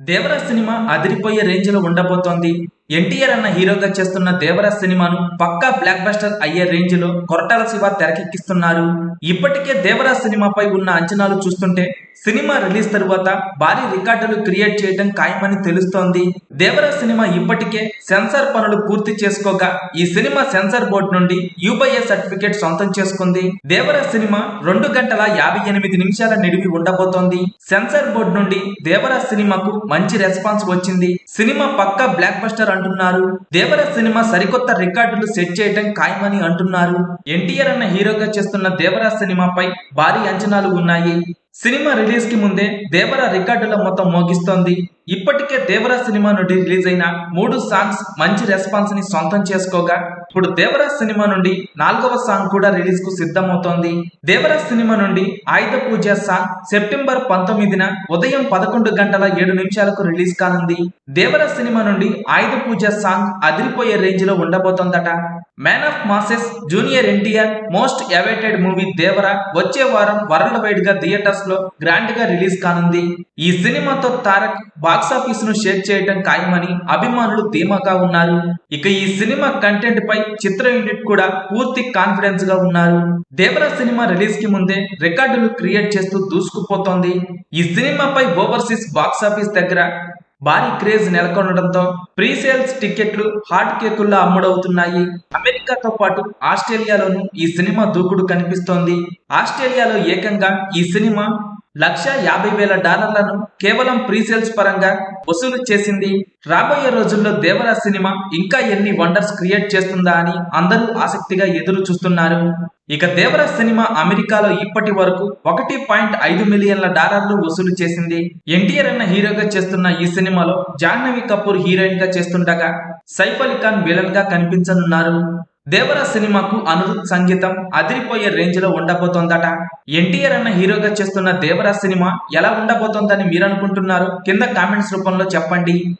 Devara cinema అదిరిపోయే రేంజ్లో ఉండబోతోంది. ఎన్టీఆర్ అన్న హీరోగా చేస్తున్న దేవరాజ్ సినిమాను పక్కా బ్లాక్ బస్టర్ అయ్యే రేంజ్లో కొరటాల శివ తెరకెక్కిస్తున్నారు. ఇప్పటికే దేవరాజ్ సినిమాపై ఉన్న అంచనాలు చూస్తుంటే సినిమా రిలీజ్ తరువాత భారీ రికార్డులు క్రియేట్ చేయడం ఖాయమని తెలుస్తోంది. దేవరాజ్ సినిమా ఇప్పటికే సెన్సార్ పనులు పూర్తి చేసుకోగా ఈ సినిమా సెన్సార్ బోర్డు నుండి యూబైఏ సర్టిఫికేట్ సొంతం చేసుకుంది. దేవరాజ్ సినిమా రెండు గంటల యాభై ఎనిమిది నిమిషాల నిడివి ఉండబోతోంది. సెన్సార్ బోర్డు నుండి దేవరాజ్ సినిమాకు మంచి రెస్పాన్స్ వచ్చింది. సినిమా పక్కా బ్లాక్ బస్టర్ అంటున్నారు. దేవర సినిమా సరికొత్త రికార్డులు సెట్ చేయడం ఖాయమని అంటున్నారు. ఎన్టీఆర్ అన్న హీరోగా చేస్తున్న దేవరా సినిమాపై భారీ అంచనాలు ఉన్నాయి. సినిమా రిలీజ్కి ముందే దేవరా రికార్డుల మొత్తం మోగిస్తోంది. ఇప్పటికే దేవరా సినిమా నుండి రిలీజ్ అయిన మూడు సాంగ్స్ మంచి రెస్పాన్స్ని సొంతం చేసుకోగా. ఇప్పుడు దేవరా సినిమా నుండి నాలుగవ సాంగ్ కూడా రిలీజ్కు సిద్ధమవుతోంది. దేవరా సినిమా నుండి ఆయుధ పూజ సాంగ్ సెప్టెంబర్ పంతొమ్మిదిన ఉదయం పదకొండు గంటల ఏడు నిమిషాలకు రిలీజ్ కానుంది. దేవరా సినిమా నుండి ఆయుధ పూజ సాంగ్ అదిరిపోయే రేంజ్లో ఉండబోతోందట. Man of masses junior NTR most awaited movie Devara వచ్చే వారం వరల్డ్ వైడ్గా థియేటర్స్లో గ్రాండ్గా రిలీజ్ కానుంది. ఈ సినిమాతో తారక్ బాక్సాఫీస్ను షేర్ చేయడం ఖాయమని అభిమానులు ధీమాగా ఉన్నారు. ఇక ఈ సినిమా కంటెంట్ పై చిత్ర యూనిట్ కూడా పూర్తి కాన్ఫిడెన్స్గా ఉన్నారు. దేవరా సినిమా రిలీజ్కి ముందే రికార్డులు క్రియేట్ చేస్తూ దూసుకుపోతోంది. ఈ సినిమాపై ఓవర్సీస్ బాక్సాఫీస్ దగ్గర భారీ క్రేజ్ నెలకొనడంతో ప్రీ సేల్స్ టికెట్లు హాట్ కేకుల్లో అమ్ముడవుతున్నాయి. అమెరికాతో పాటు ఆస్ట్రేలియాలోనూ ఈ సినిమా దూకుడు కనిపిస్తోంది. ఆస్ట్రేలియాలో ఏకంగా ఈ సినిమా లక్ష యాభై వేల డాలర్లను కేవలం ప్రీసేల్స్ పరంగా వసూలు చేసింది. రాబోయే రోజుల్లో దేవరా సినిమా ఇంకా ఎన్ని వండర్స్ క్రియేట్ చేస్తుందా అని అందరూ ఆసక్తిగా ఎదురు చూస్తున్నారు. ఇక దేవరా సినిమా అమెరికాలో ఇప్పటి వరకు ఒకటి పాయింట్ ఐదు మిలియన్ల డాలర్లు వసూలు చేసింది. ఎన్టీఆర్ అన్న హీరోగా చేస్తున్న ఈ సినిమాలో జాహ్నవి కపూర్ హీరోయిన్గా చేస్తుండగా సైఫ్ అలీ ఖాన్ విలన్గా కనిపించనున్నారు. దేవరా సినిమాకు అనురుద్ సంగీతం అదిరిపోయే రేంజ్లో ఉండబోతోందట. ఎన్టీఆర్ అన్న హీరోగా చేస్తున్న దేవరా సినిమా ఎలా ఉండబోతోందని మీరు అనుకుంటున్నారు కింద కామెంట్స్ రూపంలో చెప్పండి.